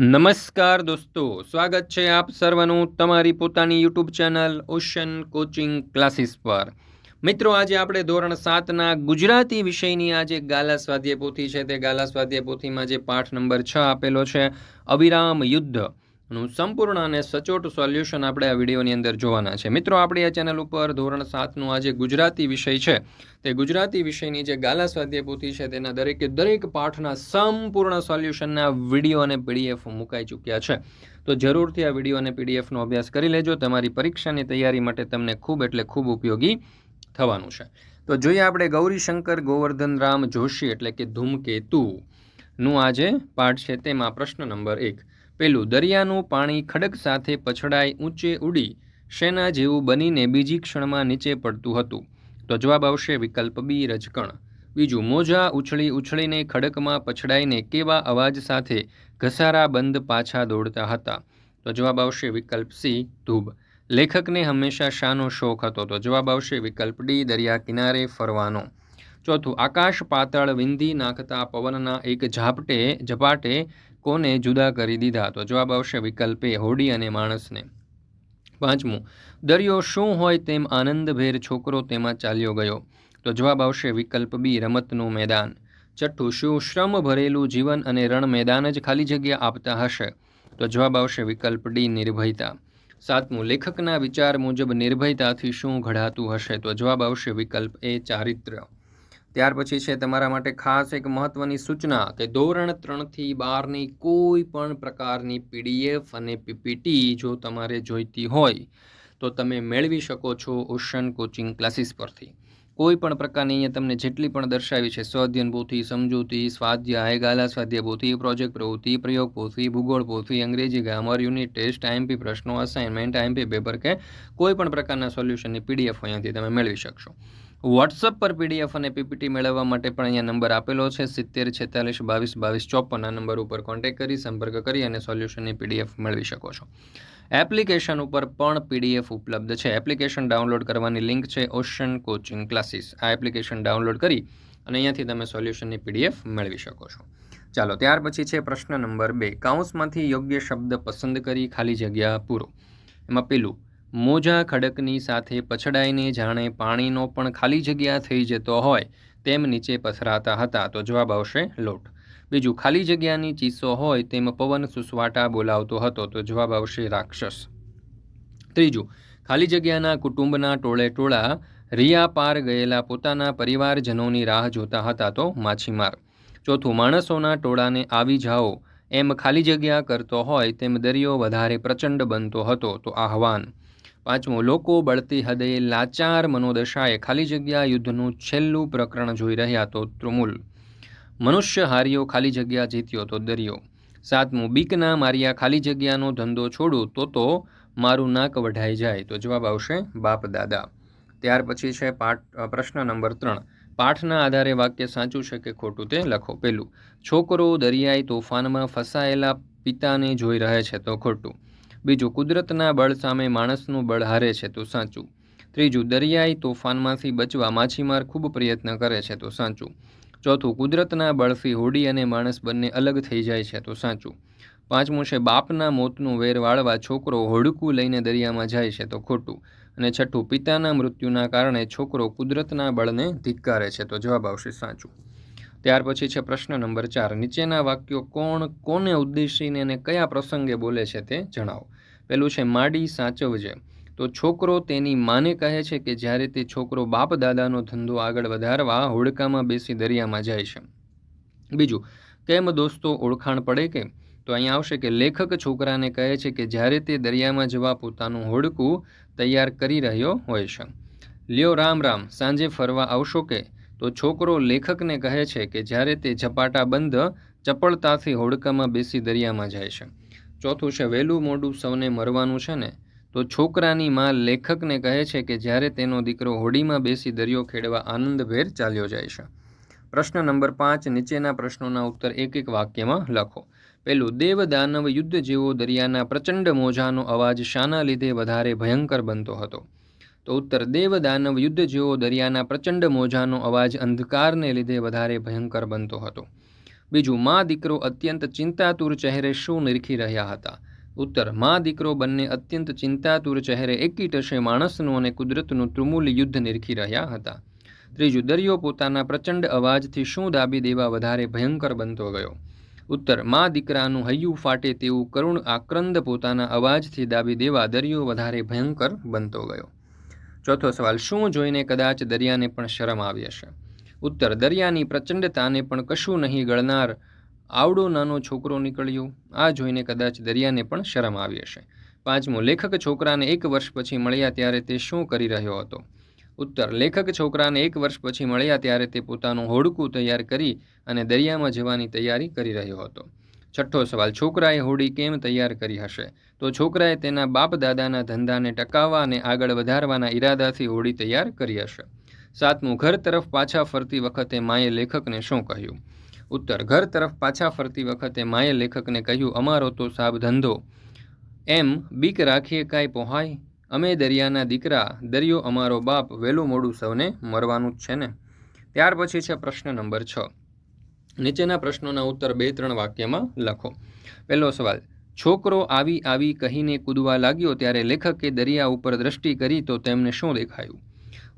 નમસ્કાર દોસ્તો, સ્વાગત છે આપ સર્વનું તમારી પોતાની YouTube channel Ocean coaching classes પર. મિત્રો, આજે આપણે ધોરણ સાતના ગુજરાતી વિષયની આજે ગાલા સ્વાધ્યાય પોથી છે. તે ગાલા સ્વાધ્યાય પોથીમાં જે પાઠ નંબર છ આપેલો છે, અવિરામ યુદ્ધ. નું સંપૂર્ણ અને સચોટ સોલ્યુશન આપણે આ વિડીયોની અંદર જોવાના છે. મિત્રો, આપણી આ ચેનલ ઉપર ધોરણ સાતનું આ જે ગુજરાતી વિષય છે. તે ગુજરાતી વિષયની જે ગાલા સ્વાધ્યાય પોથી છે, તેના દરેકે દરેક પાઠના સંપૂર્ણ સોલ્યુશનના વીડિયો અને પીડીએફ મુકાઈ ચૂક્યા છે. તો જરૂરથી આ વીડિયો અને પીડીએફનો અભ્યાસ કરી લેજો. તમારી પરીક્ષાની તૈયારી માટે તમને ખૂબ એટલે ખૂબ ઉપયોગી થવાનું છે. તો જોઈએ આપણે ગૌરીશંકર ગોવર્ધન રામ જોશી એટલે કે ધૂમકેતુ નું આ જે પાઠ છે. તેમાં પ્રશ્ન નંબર એક. પેલું દરિયાનું પાણી ખડક સાથે પછડાઈ ઊંચે ઉડી શેના જેવું બનીને બીજી ક્ષણમાં નીચે પડતું હતું. તો જવાબ આવશે વિકલ્પ બી, રજકણ. બીજું, મોજા ઉછળી ઉછળીને ખડકમાં પછડાઈને કેવા અવાજ સાથે ઘસારા બંધ પાછા દોડતા હતા? તો જવાબ આવશે વિકલ્પ સી, ધૂબ. લેખકને હંમેશા શાનો શોખ હતો. તો જવાબ આવશે વિકલ્પ ડી, દરિયા કિનારે ફરવાનો. ચોથું, આકાશ પાતળ વિંધી નાખતા પવનના એક ઝાપટે ઝપાટે કોને જુદા કરી દીધા. તો જવાબ આવશે વિકલ્પ એ હોડી અને માણસને. પાંચમું, દરિયો શું હોય તેમ આનંદભેર છોકરો તેમાં ચાલ્યો ગયો. તો જવાબ આવશે વિકલ્પ બી, રમતનું મેદાન. છઠ્ઠું, શું શ્રમ ભરેલું જીવન અને રણ મેદાન જ ખાલી જગ્યા આપતા હશે? તો જવાબ આવશે વિકલ્પ ડી, નિર્ભયતા. સાતમું, લેખકના વિચાર મુજબ નિર્ભયતાથી શું ઘડાતું હશે? તો જવાબ આવશે વિકલ્પ એ, ચારિત્ર. ત્યાર પછી છે તમારા માટે ખાસ એક મહત્ત્વની સૂચના કે ધોરણ ત્રણથી બારની કોઈ પણ પ્રકારની પીડીએફ અને પીપીટી જો તમારે જોઈતી હોય, તો તમે મેળવી શકો છો ઓશન કોચિંગ ક્લાસીસ પરથી. કોઈ પણ પ્રકારની અહીંયા તમને જેટલી પણ દર્શાવી છે, સ્વાધ્યન પોથી, સમજૂતી, સ્વાધ્યાય ગાલા સ્વાધ્યાય પોથી, પ્રોજેક્ટ પ્રવૃત્તિ, પ્રયોગ પોથી, ભૂગોળ પોથી, અંગ્રેજી ગ્રામર, યુનિટ ટેસ્ટ, આઈએમપી પ્રશ્નો, અસાઇનમેન્ટ, આઈએમપી પેપર કે કોઈ પણ પ્રકારના સોલ્યુશનની પીડીએફ અહીંયાથી તમે મેળવી શકશો. વોટ્સઅપ પર પીડીએફ અને પીપીટી મેળવવા માટે પણ અહીંયા નંબર આપેલો છે. સિત્તેર, છેતાલીસ, બાવીસ બાવીસ, ચોપન આ નંબર ઉપર કોન્ટેક્ટ કરી, સંપર્ક કરી અને સોલ્યુશનની પીડીએફ મેળવી શકો છો. એપ્લિકેશન ઉપર પણ પીડીએફ ઉપલબ્ધ છે. એપ્લિકેશન ડાઉનલોડ કરવાની લિંક છે ઓશન કોચિંગ ક્લાસીસ આ એપ્લિકેશન ડાઉનલોડ કરી અને અહીંયાથી તમે સોલ્યુશનની પીડીએફ મેળવી શકો છો. ચાલો, ત્યાર પછી છે પ્રશ્ન નંબર બે. કાઉન્સમાંથી યોગ્ય શબ્દ પસંદ કરી, ખાલી જગ્યા પૂરો. એમાં પેલું મોજા ખડકની સાથે પછડાઈને જાણે પાણીનો પણ ખાલી જગ્યા થઈ જતો હોય તેમ નીચે પથરાતા હતા તો જવાબ આવશે લોટ. બીજું, ખાલી જગ્યાની ચીસો હોય તેમ પવન સુસવાટા બોલાવતો હતો તો જવાબ આવશે રાક્ષસ. ત્રીજું, ખાલી જગ્યાના કુટુંબના ટોળે ટોળા રિયા પાર ગયેલા પોતાના પરિવારજનોની રાહ જોતા હતા તો માછીમાર. ચોથું, માણસોના ટોળાને આવી જાઓ, એમ ખાલી જગ્યા કરતો હોય તેમ દરિયો વધારે પ્રચંડ બનતો હતો તો આહવાન. પાંચમું, લોકો બળતી હદે લાચાર મનોદશાએ ખાલી જગ્યા યુદ્ધનું છેલ્લું પ્રકરણ જોઈ રહ્યા તો ત્રુમુલ મનુષ્ય હાર્યો ખાલી જગ્યા જીત્યો તો દરિયો. સાતમું બીકના માર્યા ખાલી જગ્યાનો ધંધો છોડું તો તો મારું નાક વઢાઈ જાય તો જવાબ આવશે બાપ દાદા. ત્યાર પછી છે પાઠ પ્રશ્ન નંબર ત્રણ. પાઠના આધારે વાક્ય સાચું છે કે ખોટું તે લખો પેલું છોકરો દરિયાઈ તોફાનમાં ફસાયેલા પિતાને જોઈ રહે છે તો ખોટું. બીજું, કુદરતના બળ સામે માણસનું બળ હારે છે તો સાચું. ત્રીજું, દરિયાઈ તોફાનમાંથી બચવા માછીમાર ખૂબ પ્રયત્ન કરે છે તો સાચું. ચોથું, કુદરતના બળથી હોડી અને માણસ બંને અલગ થઈ જાય છે તો સાચું. પાંચમું છે, બાપના મોતનું વેર વાળવા છોકરો હોડકું લઈને દરિયામાં જાય છે તો ખોટું. અને છઠ્ઠું, પિતાના મૃત્યુના કારણે છોકરો કુદરતના બળને ધિક્કારે છે તો જવાબ આવશે સાચું. ત્યાર પછી છે પ્રશ્ન નંબર ચાર. નીચેના વાક્યો કોણ, કોને ઉદ્દેશીને અને કયા પ્રસંગે બોલે છે તે જણાવો. પેલું છે, માડી સાચવજે. તો છોકરો તેની માને કહે છે કે જ્યારે તે છોકરો બાપ દાદાનો ધંધો આગળ વધારવા હોડકામાં બેસી દરિયામાં જાય છે. બીજું, કેમ દોસ્તો ઓળખાણ પડે કે? તો અહીંયા આવશે કે લેખક છોકરાને કહે છે કે જ્યારે તે દરિયામાં જવા પોતાનું હોડકું તૈયાર કરી રહ્યો હોય છે. લ્યો રામ રામ, સાંજે ફરવા આવશો કે? તો છોકરો લેખકને કહે છે કે જ્યારે તે ઝપાટા બંધ, ચપળતાથી હોડકામાં બેસી દરિયામાં જાય છે. ચોથું છે વહેલું મોડું સૌને મરવાનું છે ને? તો છોકરાની માં લેખકને કહે છે કે જ્યારે તેનો દીકરો હોડીમાં બેસી દરિયો ખેડવા આનંદભેર ચાલ્યો જાય છે. પ્રશ્ન નંબર પાંચ, નીચેના પ્રશ્નોના ઉત્તર એક એક વાક્યમાં લખો. પેલું, દેવ દાનવ યુદ્ધ જેવો દરિયાના પ્રચંડ મોજાનો અવાજ શાના લીધે વધારે ભયંકર બનતો હતો. તો ઉત્તર દેવ દાનવ યુદ્ધ જેવો દરિયાના પ્રચંડ મોજાનો અવાજ અંધકારને લીધે વધારે ભયંકર બનતો હતો. બીજું, મા દીકરો અત્યંત ચિંતાતુર ચહેરે શું નિરખી રહ્યા હતા? ઉત્તર, મા દીકરો બંને અત્યંત ચિંતાતુર ચહેરે એકી ટશે માણસનું અને કુદરતનું તૃમૂલ યુદ્ધ નિરખી રહ્યા હતા. ત્રીજું, દરિયો પોતાના પ્રચંડ અવાજથી શું દાબી દેવા વધારે ભયંકર બનતો ગયો? ઉત્તર, મા દીકરાનું હૈયું ફાટે તેવું કરુણ આક્રંદ પોતાના અવાજથી દાબી દેવા દરિયો વધારે ભયંકર બનતો ગયો. ચોથો સવાલ, શું જોઈને કદાચ દરિયાને પણ શરમ આવી હશે? ઉત્તર, દરિયાની પ્રચંડતાને પણ કશું નહીં ગળનાર આવડો નાનો છોકરો નીકળ્યો. આ જોઈને કદાચ દરિયાને પણ શરમ આવી હશે. પાંચમું, લેખક છોકરાને એક વર્ષ પછી મળ્યા ત્યારે તે શું કરી રહ્યો હતો? ઉત્તર, લેખક છોકરાને એક વર્ષ પછી મળ્યા ત્યારે તે પોતાનું હોડકું તૈયાર કરી અને દરિયામાં જવાની તૈયારી કરી રહ્યો હતો. છઠ્ઠો સવાલ, છોકરાએ હોડી કેમ તૈયાર કરી હશે? તો છોકરાએ તેના બાપ દાદાના ધંધાને ટકાવવા અને આગળ વધારવાના ઈરાદાથી હોડી તૈયાર કરી હશે. સાતમું, ઘર તરફ પાછા ફરતી વખતે માએ લેખકને શું કહ્યું? ઉત્તર, ઘર તરફ પાછા ફરતી વખતે માએ લેખકને કહ્યું, અમારો તો સાબ ધંધો. એમ, બીક રાખીએ કાંઈ પહોંચાય અમે દરિયાના દીકરા, દરિયો અમારો બાપ વહેલું મોડું સૌને મરવાનું જ છે ને? ત્યાર પછી છે પ્રશ્ન નંબર છ. નીચેના પ્રશ્નોના ઉત્તર બે ત્રણ વાક્યમાં લખો. પહેલો સવાલ, છોકરો આવી આવી કહીને કૂદવા લાગ્યો ત્યારે લેખકે દરિયા ઉપર દ્રષ્ટિ કરી તો તેમને શું દેખાયું?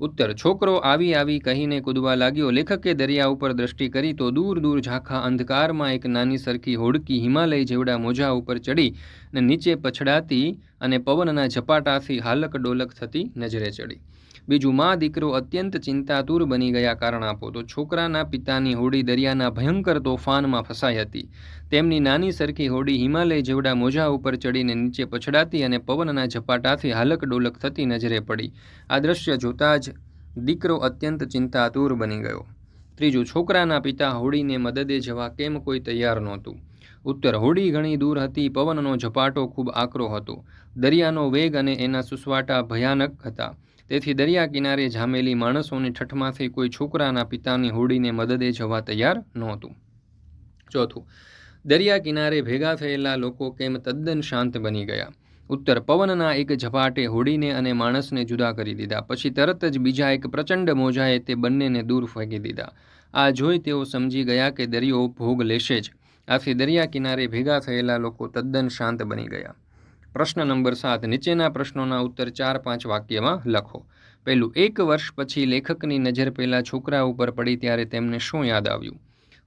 ઉત્તર, છોકરો આવી આવી કહીને કૂદવા લાગ્યો લેખકે દરિયા ઉપર દ્રષ્ટિ કરી તો દૂર દૂર ઝાંખા અંધકારમાં એક નાની સરખી હોડકી હિમાલય જેવડા મોજા ઉપર ચડી ને નીચે પછડાતી અને પવનના ઝપાટાથી હાલક ડોલક થતી નજરે ચડી. બીજું મા દીકરો અત્યંત ચિંતાતુર બની ગયા કારણ આપો. તો છોકરાના પિતાની હોડી દરિયાના ભયંકર તોફાનમાં ફસાઈ હતી. તેમની નાની સરખી હોડી હિમાલય જેવડા મોજા ઉપર ચડીને નીચે પછડાતી અને પવનના ઝપાટાથી હાલક ડોલક થતી નજરે પડી. આ દ્રશ્ય જોતાં જ દીકરો અત્યંત ચિંતાતુર બની ગયો. ત્રીજું, છોકરાના પિતા હોડીને મદદે જવા કેમ કોઈ તૈયાર નહોતું? ઉત્તર, હોડી ઘણી દૂર હતી, પવનનો ઝપાટો ખૂબ આકરો હતો. દરિયાનો વેગ અને એના સુસવાટા ભયાનક હતા. તેથી દરિયા કિનારે જામેલી માણસોની ઠઠમાંથી કોઈ છોકરાના પિતાની હોડીને મદદે જવા તૈયાર નહોતું. ચોથું દરિયા કિનારે ભેગા થયેલા લોકો કેમ તદ્દન શાંત બની ગયા? ઉત્તર, પવનના એક ઝપાટે હોડીને અને માણસને જુદા કરી દીધા, પછી તરત જ બીજા એક પ્રચંડ મોજાએ તે બંનેને દૂર ફેંકી દીધા. આ જોઈ તેઓ સમજી ગયા કે દરિયો ભોગ લેશે જ. આથી દરિયા કિનારે ભેગા થયેલા લોકો તદ્દન શાંત બની ગયા. પ્રશ્ન નંબર સાત, નીચેના પ્રશ્નોના ઉત્તર ચાર પાંચ વાક્યમાં લખો. પહેલું, એક વર્ષ પછી લેખકની નજર પહેલાં છોકરા ઉપર પડી ત્યારે તેમને શું યાદ આવ્યું?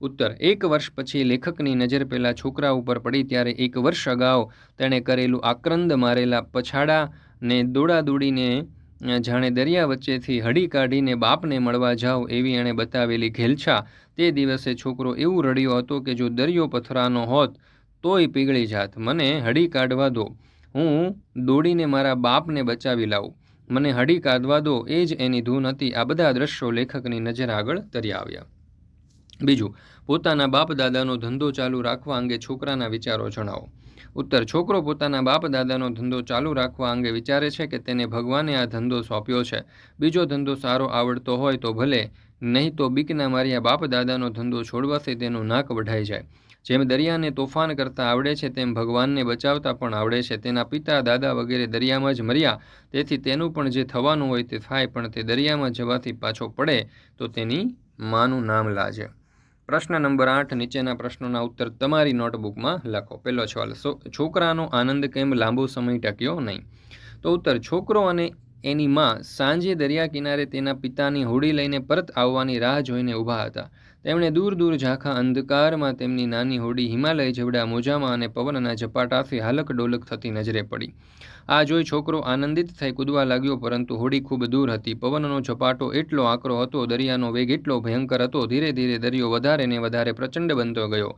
ઉત્તર, એક વર્ષ પછી લેખકની નજર પહેલાં છોકરા ઉપર પડી ત્યારે એક વર્ષ અગાઉ તેણે કરેલું આક્રંદ મારેલા પછાડા ને દોડાદોડીને જાણે દરિયા વચ્ચેથી હડી કાઢીને બાપને મળવા જાઓ એવી એણે બતાવેલી ઘેલછા. તે દિવસે છોકરો એવું રડ્યો હતો કે જો દરિયો પથરાનો હોત તોય પીગળી જાત. મને હડી કાઢવા દો. હું દોડીને મારા બાપને બચાવી લાવું. મને હડી કાઢવા દો. એ જ એની ધૂન હતી. આ બધા દ્રશ્યો લેખકની નજર આગળ તરી આવ્યા. બીજું, પોતાના બાપ દાદાનો ધંધો ચાલુ રાખવા અંગે છોકરાના વિચારો જણાવો. ઉત્તર, છોકરો પોતાના બાપ દાદાનો ધંધો ચાલુ રાખવા અંગે વિચારે છે કે તેને ભગવાને આ ધંધો સોંપ્યો છે. બીજો ધંધો સારો આવડતો હોય તો ભલે, નહીં તો બીકના માર્યા બાપ દાદાનો ધંધો છોડવાથી તેનું નાક વઢાઈ જાય. જેમ દરિયાને તોફાન કરતા આવડે છે, તેમ ભગવાનને બચાવતા પણ આવડે છે. તેના પિતા, દાદા વગેરે દરિયામાં જ મર્યા. તેથી તેનું પણ જે થવાનું હોય તે થાય, પણ તે દરિયામાં જવાથી પાછો પડે તો તેની માનું નામ લાજે. પ્રશ્ન નંબર આઠ, નીચેના પ્રશ્નોના ઉત્તર તમારી નોટબુકમાં લખો. પહેલો સવાલ છોકરાનો આનંદ કેમ લાંબો સમય ટક્યો નહીં? તો ઉત્તર, છોકરો અને એની માં સાંજે દરિયા કિનારે તેના પિતાની હોડી લઈને પરત આવવાની રાહ જોઈને ઊભા હતા. તેમણે દૂર દૂર ઝાંખા અંધકારમાં તેમની નાની હોડી હિમાલય જેવડા મોજામાં અને પવનના ઝપાટાથી હાલક ડોલક થતી નજરે પડી. આ જોઈ છોકરો આનંદિત થઈ કૂદવા લાગ્યો, પરંતુ હોડી ખૂબ દૂર હતી. પવનનો ઝપાટો એટલો આકરો હતો, દરિયાનો વેગ એટલો ભયંકર હતો, ધીરે ધીરે દરિયો વધારે ને વધારે પ્રચંડ બનતો ગયો.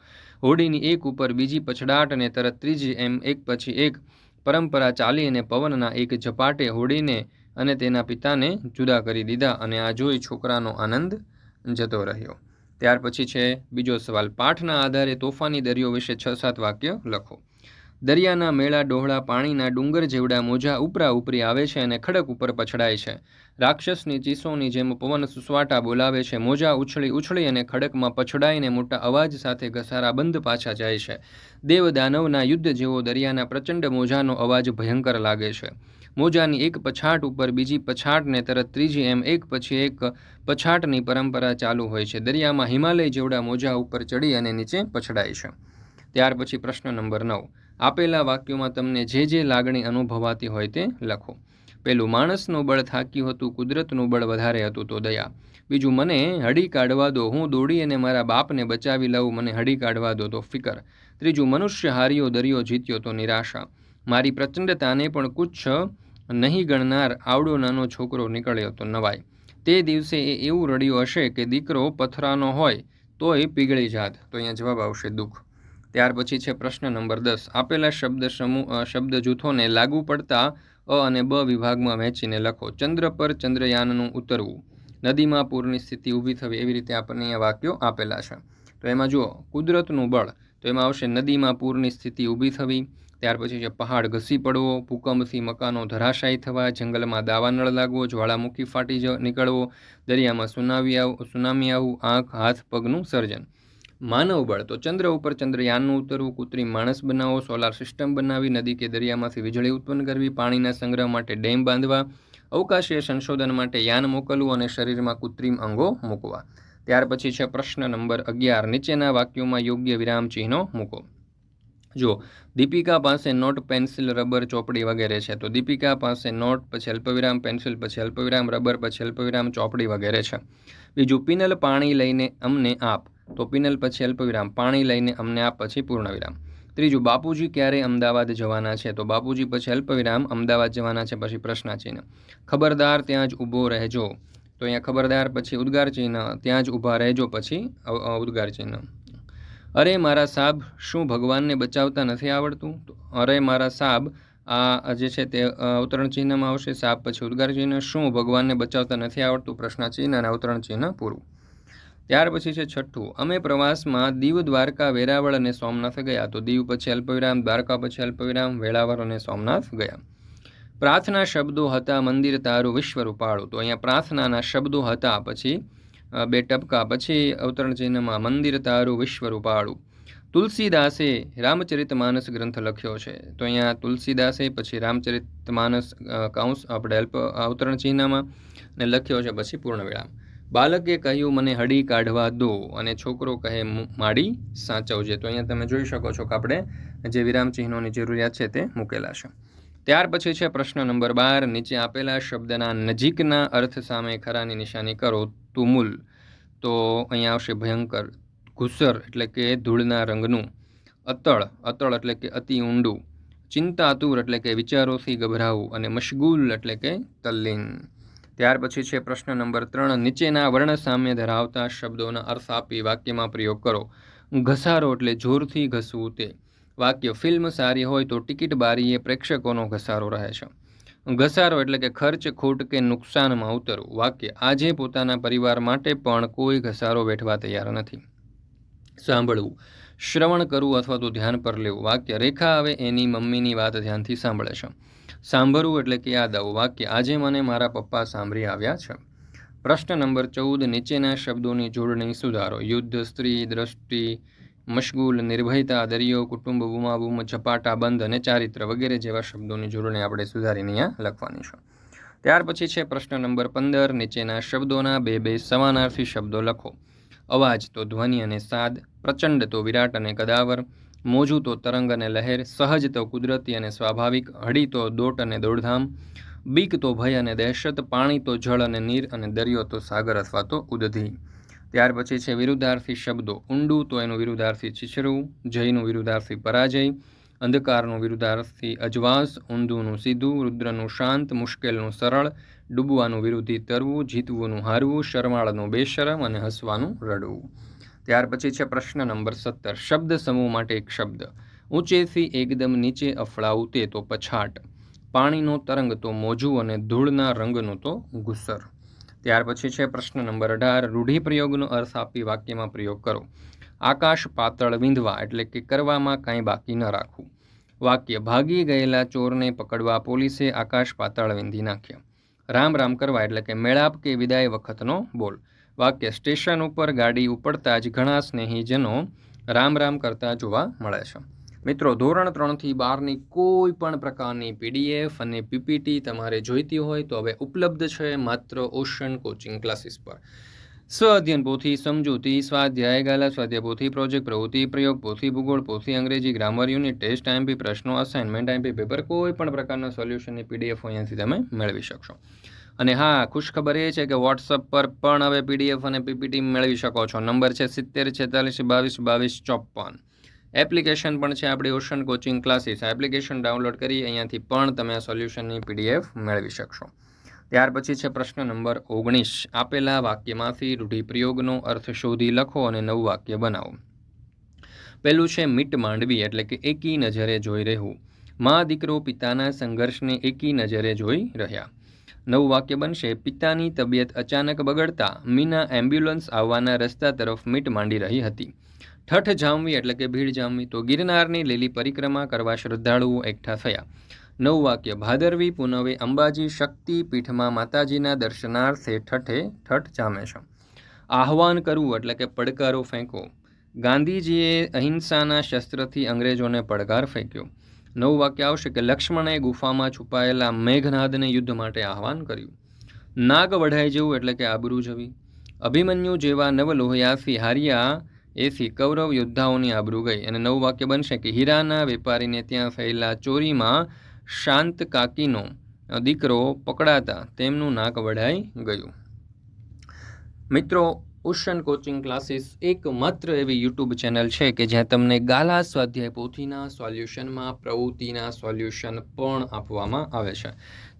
હોડીની એક ઉપર બીજી પછડાટ અને તરત ત્રીજી, એમ એક પછી એક પરંપરા ચાલી અને પવનના એક ઝપાટે હોડીને અને તેના પિતાને જુદા કરી દીધા અને આ જોઈ છોકરાનો આનંદ જતો રહ્યો. ત્યાર પછી છે બીજો સવાલ, પાઠના આધારે તોફાની દરિયો વિશે છ સાત વાક્ય લખો. દરિયાના મેળા, ડોહળા, પાણીના ડુંગર જેવડા મોજા ઉપરા ઉપરી આવે છે અને ખડક ઉપર પછડાય છે. રાક્ષસની ચીસોની જેમ પવન સુસવાટા બોલાવે છે. મોજા ઉછળી ઉછળી અને ખડકમાં પછડાઈને મોટા અવાજ સાથે ઘસારા બંધ પાછા જાય છે. દેવ દાનવના યુદ્ધ જેવો દરિયાના પ્રચંડ મોજાનો અવાજ ભયંકર લાગે છે. મોજાની એક પછાટ ઉપર બીજી પછાટને તરત ત્રીજી એમ એક પછી એક પછાટની પરંપરા ચાલુ હોય છે. દરિયામાં હિમાલય જેવડા મોજા ઉપર ચડી અને નીચે પછડાય છે. ત્યાર પછી પ્રશ્ન નંબર નવ. આપેલા વાક્યોમાં તમને જે જે લાગણી અનુભવાતી હોય તે લખો. પેલું, માણસનું બળ થાક્યું હતું, કુદરતનું બળ વધારે હતું તો દયા. બીજું, મને હડી કાઢવા દો, હું દોડી અને મારા બાપને બચાવી લઉં, મને હડી કાઢવા દો તો ફિકર. ત્રીજું મનુષ્ય હાર્યો દરિયો જીત્યો તો નિરાશા. મારી પ્રચંડતાને પણ કુછ નહીં ગણનાર આવડો નાનો છોકરો નીકળ્યો તો નવાય તે દિવસે એ એવું રડ્યું હશે કે દીકરો પથરાનો હોય તોય પીગળી જાત. તો અહીંયા જવાબ આવશે દુઃખ. ત્યાર પછી છે પ્રશ્ન નંબર દસ. આપેલા શબ્દ સમૂહ શબ્દ જૂથોને લાગુ પડતા અ અને બ વિભાગમાં વહેંચીને લખો. ચંદ્ર પર ચંદ્રયાનનું ઉતરવું. નદીમાં પૂરની સ્થિતિ ઊભી થવી એવી રીતે આપણને અહીંયા વાક્યો આપેલા છે. તો એમાં જુઓ, કુદરતનું બળ. તો એમાં આવશે નદીમાં પૂરની સ્થિતિ ઊભી થવી. ત્યાર પછી છે પહાડ ઘસી પડવો, ભૂકંપથી મકાનો ધરાશાયી થવા, જંગલમાં દાવાનળ લાગવો, જ્વાળામુખી ફાટી નીકળવો, દરિયામાં સુનામી આવ, સુનામી આવવું આંખ, હાથ, પગનું સર્જન. માનવ બળ. તો ચંદ્ર ઉપર ચંદ્રયાનનું ઉતરવું, કૃત્રિમ માણસ બનાવવો સોલાર સિસ્ટમ બનાવી, નદી કે દરિયામાંથી વીજળી ઉત્પન્ન કરવી, પાણીના સંગ્રહ માટે ડેમ બાંધવા, અવકાશીય સંશોધન માટે યાન મોકલવું અને શરીરમાં કૃત્રિમ અંગો મૂકવા. ત્યાર પછી છે પ્રશ્ન નંબર અગિયાર. નીચેના વાક્યોમાં યોગ્ય વિરામ ચિહ્નો મૂકો. જો દીપિકા પાસે નોટ, પેન્સિલ, રબર, ચોપડી વગેરે છે. તો દીપિકા પાસે નોટ, પછી અલ્પવિરામ, પેન્સિલ, પછી અલ્પવિરામ, રબર, પછી અલ્પવિરામ, ચોપડી વગેરે છે. બીજું, પિનલ પાણી લઈને અમને આપ. તો પિનલ, પછી અલ્પવિરામ, પાણી લઈને અમને આપ, પછી પૂર્ણવિરામ. ત્રીજું, બાપુજી ક્યારે અમદાવાદ જવાના છે? તો બાપુજી, પછી અલ્પવિરામ, અમદાવાદ જવાના છે, પછી પ્રશ્નાચિહ્ન. ખબરદાર, ત્યાં જ ઊભો રહેજો. તો અહીંયા ખબરદાર, પછી ઉદ્ગાર ચિહ્ન ત્યાં જ ઊભા રહેજો, પછી ઉદ્ગાર ચિહ્ન અરે મારા સાબ, શું ભગવાનને બચાવતા નથી આવડતું? અરે મારા સાબ, આ જે છે તે અવતરણ ચિહ્નમાં આવશે. સાબ પછી ઉદ્ગાર ચિહ્ન. શું ભગવાનને બચાવતા નથી આવડતું? પ્રશ્નાચિહ્ન અને અવતરણ ચિહ્ન પૂરું. ત્યાર પછી છે છઠ્ઠું. અમે પ્રવાસમાં દીવ, દ્વારકા, વેરાવળ અને સોમનાથ ગયા. તો દીવ પછી અલ્પવિરામ, દ્વારકા પછી અલ્પવિરામ વેળાવળ અને સોમનાથ ગયા. પ્રાર્થના શબ્દો હતા મંદિર તારું વિશ્વ રૂપાળું તો અહીંયા પ્રાર્થનાના શબ્દો હતા. પછી બે ટપકા પછી અવતરણ ચિહ્નમાં મંદિર તારું વિશ્વ રૂપાળું તુલસીદાસે રામચરિત માનસ ગ્રંથ લખ્યો છે. તો અહીંયા તુલસીદાસે પછી રામચરિત માનસ કાઉન્સ આપણે અલ્પ અવતરણ ચિહ્નમાં ને લખ્યો છે પછી પૂર્ણવિરામ. બાલકે કહ્યું, મને હડી કાઢવા દો અને છોકરો કહે માડી સાચવજે. તો અહીંયા તમે જોઈ શકો છો કે આપણે જે વિરામ ચિહ્નોની જરૂરિયાત છે તે મૂકેલા છે. ત્યાર પછી છે પ્રશ્ન નંબર બાર, નીચે આપેલા શબ્દના નજીકના અર્થ સામે ખરાની નિશાની કરો તુમુલ. તો અહીંયા આવશે ભયંકર, ઘુસર એટલે કે ધૂળના રંગનું. અતળ અતળ એટલે કે અતિ ઊંડું. ચિંતાતુર એટલે કે વિચારોથી ગભરાવું અને મશગુલ એટલે કે તલ્લીન. ત્યાર પછી છે પ્રશ્ન નંબર ત્રણ, નીચેના વર્ણ સામે ધરાવતા શબ્દોના અર્થ આપી વાક્યમાં પ્રયોગ કરો. ઘસારો એટલે જોરથી ઘસવું તે. વાક્ય, ફિલ્મ સારી હોય તો ટિકિટ બારીએ પ્રેક્ષકોનો ઘસારો રહે છે. ઘસારો એટલે કે ખર્ચ, ખોટ કે નુકસાનમાં ઉતરવું. વાક્ય, આજે પોતાના પરિવાર માટે પણ કોઈ ઘસારો વેઠવા તૈયાર નથી. સાંભળવું. શ્રવણ કરવું અથવા તો ધ્યાન પર લેવું. વાક્ય, રેખા આવે એની મમ્મીની વાત ધ્યાનથી સાંભળે છે. સાંભળવું એટલે કે યાદ આવવું. વાક્ય, આજે મને મારા પપ્પા સાંભળી આવ્યા છે. પ્રશ્ન નંબર ચૌદ, નીચેના શબ્દોની જોડણી સુધારો. યુદ્ધ, સ્ત્રી, દ્રષ્ટિ મશગુલ, નિર્ભયતા, દરિયો, કુટુંબ બૂમાબૂમ ઝપાટા, બંધ અને ચારિત્ર વગેરે જેવા શબ્દોની જોડણી આપણે સુધારીને અહીંયા લખવાની છે. ત્યાર પછી છે પ્રશ્ન નંબર પંદર, નીચેના શબ્દોના બે બે સમાનાર્થી શબ્દો લખો. અવાજ તો ધ્વનિ અને સાદ, પ્રચંડ તો વિરાટ અને કદાવર, મોજું તો તરંગ અને લહેર, સહજ તો કુદરતી અને સ્વાભાવિક, હળી તો દોટ અને દોડધામ, બીક તો ભય અને દહેશત, પાણી તો જળ અને નીર અને દરિયો તો સાગર અથવા તો ઉદધી. ત્યાર પછી છે વિરુદ્ધાર્થી શબ્દો. ઊંડું તો એનું વિરુદ્ધાર્થી છીછરું, જયનું વિરુદ્ધાર્થી પરાજય, અંધકારનું વિરુદ્ધાર્થી અજવાસ, ઊંધુંનું સીધું, રુદ્રનું શાંત, મુશ્કેલનું સરળ, ડૂબવાનું વિરુદ્ધી તરવું, જીતવુંનું હારવું, શરમાળનું બેશરમ અને હસવાનું રડવું. ત્યાર પછી છે પ્રશ્ન નંબર સત્તર. શબ્દ સમૂહ માટે એક શબ્દ. ઊંચેથી એકદમ નીચે અફળાવું તે તો પછાટ. પાણીનો તરંગ તો મોજું અને ધૂળના રંગનું તો ગુસર ત્યાર પછી છે પ્રશ્ન નંબર અઢાર, રૂઢિપ્રયોગનો અર્થ આપી વાક્યમાં પ્રયોગ કરો. આકાશ પાતળ વિંધવા એટલે કે કરવામાં કાંઈ બાકી ન રાખવું. વાક્ય, ભાગી ગયેલા ચોરને પકડવા પોલીસે આકાશ પાતળ વિંધી નાખ્યા. રામ રામ કરવા એટલે કે મેળાપ કે વિદાય વખતનો બોલ. વાક્ય, સ્ટેશન ઉપર ગાડી ઉપડતા જ ઘણા સ્નેહીજનો રામ રામ કરતા જોવા મળે છે. મિત્રો, ધોરણ ત્રણથી બારની કોઈ પણ પ્રકારની પીડીએફ અને પીપીટી તમારે જોઈતી હોય તો હવે ઉપલબ્ધ છે માત્ર ઓશન કોચિંગ ક્લાસીસ પર. સ્વ પોથી સમજૂતી, સ્વાધ્યાય ગાલા, સ્વાધ્યાય પોથી પ્રોજેક્ટ, પ્રવૃત્તિ પ્રયોગ, પોથી ભૂગોળ, પોથી અંગ્રેજી, ગ્રામર યુનિટ, ટેસ્ટ, આઈએમપી, પ્રશ્નો અસાઇનમેન્ટ આઈએમપી પેપર કોઈ પણ પ્રકારના સોલ્યુશનની પીડીએફ અહીંયાથી તમે મેળવી શકશો. અને હા ખુશખબર એ છે કે વોટ્સઅપ પર પણ હવે પીડીએફ અને પીપીટી મેળવી શકો છો. નંબર છે સિત્તેર, છેતાલીસ, બાવીસ બાવીસ ચોપન એપ્લિકેશન પણ છે આપણી ઓશન કોચિંગ ક્લાસીસ. આ એપ્લિકેશન ડાઉનલોડ કરી અહીંયાથી પણ તમે આ સોલ્યુશનની પીડીએફ મેળવી શકશો. ત્યાર પછી છે પ્રશ્ન નંબર ઓગણીસ. આપેલા વાક્યમાંથી રૂઢિપ્રયોગનો અર્થ શોધી લખો અને નવું વાક્ય બનાવો. પહેલું છે મીટ માંડવી, એટલે કે એકી નજરે જોઈ રહેવું. મા દીકરો પિતાના સંઘર્ષને એકી નજરે જોઈ રહ્યા. નવું વાક્ય બનશે, પિતાની તબિયત અચાનક બગડતા મીના એમ્બ્યુલન્સ આવવાના રસ્તા તરફ મીટ માંડી રહી હતી. ઠઠ જામવી એટલે કે ભીડ જામવી તો ગિરનારની લીલી પરિક્રમા કરવા શ્રદ્ધાળુઓ એકઠા થયા. નવું વાક્ય, ભાદરવી પુનવે અંબાજી શક્તિ પીઠમાં માતાજીના દર્શનાર્થે ઠઠે ઠઠ જામે છે. આહવાન કરવું એટલે કે પડકારો ફેંકો ગાંધીજીએ અહિંસાના શસ્ત્રથી અંગ્રેજોને પડકાર ફેંક્યો. નવું વાક્ય આવશે કે લક્ષ્મણે ગુફામાં છુપાયેલા મેઘનાદને યુદ્ધ માટે આહવાન કર્યું. નાગ વઢાઈ જવું એટલે કે આબરૂ જવી. અભિમન્યુ જેવા નવલોહયાથી હાર્યા એથી કૌરવ યોદ્ધાઓની આબરૂ ગઈ અને નવું વાક્ય બનશે કે હીરાના વેપારીને ત્યાં થયેલા ચોરીમાં શાંત કાકીનો દીકરો પકડાતા તેમનું નાક વઢાઈ ગયું. મિત્રો, ઓશન કોચિંગ ક્લાસીસ એકમાત્ર એવી યુટ્યુબ ચેનલ છે કે જ્યાં તમને ગાલા સ્વાધ્યાય પોથીના સોલ્યુશનમાં પ્રવૃત્તિના સોલ્યુશન પણ આપવામાં આવે છે.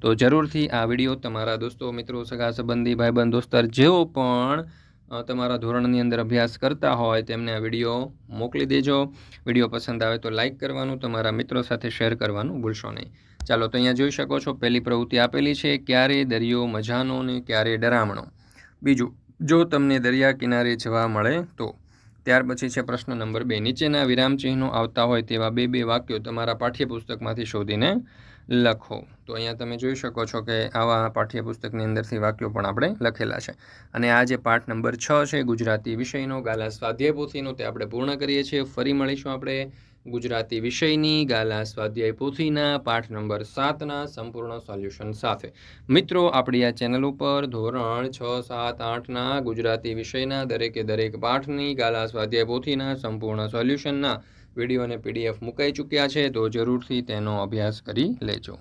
તો જરૂરથી આ વીડિયો તમારા દોસ્તો, મિત્રો, સગા સંબંધી, ભાઈબંધ, દોસ્તર જેઓ પણ તમારા ધોરણની અંદર અભ્યાસ કરતા હોય તેમને આ વીડિયો મોકલી દેજો. વીડિયો પસંદ આવે તો લાઇક કરવાનું, તમારા મિત્રો સાથે શેર કરવાનું ભૂલશો નહીં. ચાલો, તો અહીંયા જોઈ શકો છો, પહેલી પ્રવૃત્તિ આપેલી છે, ક્યારે દરિયો મજાનો ને ક્યારે ડરામણો. બીજું, જો તમને દરિયા કિનારે જવા મળે તો. ત્યાર પછી છે પ્રશ્ન નંબર બે. નીચેના વિરામચિહ્નો આવતા હોય તેવા બે બે વાક્યો તમારા પાઠ્યપુસ્તકમાંથી શોધીને લખો. તો અહીંયા તમે જોઈ શકો છો કે આવા પાઠ્યપુસ્તકની અંદરથી વાક્યો પણ આપણે લખેલા છે. અને આ જે પાઠ નંબર છ છે ગુજરાતી વિષયનો ગાલા સ્વાધ્યાય પોથીનો તે આપણે પૂર્ણ કરીએ છીએ. ફરી મળીશું આપણે ગુજરાતી વિષયની ગાલા સ્વાધ્યાય પોથીના પાઠ નંબર સાતના સંપૂર્ણ સોલ્યુશન સાથે. મિત્રો, આપણી આ ચેનલ ઉપર ધોરણ છ, સાત, આઠના ગુજરાતી વિષયના દરેકે દરેક પાઠની ગાલા સ્વાધ્યાય પોથીના સંપૂર્ણ સોલ્યુશનના વીડિયો અને પીડીએફ મુકાઈ ચૂક્યા છે, તો જરૂરથી તેનો અભ્યાસ કરી લેજો.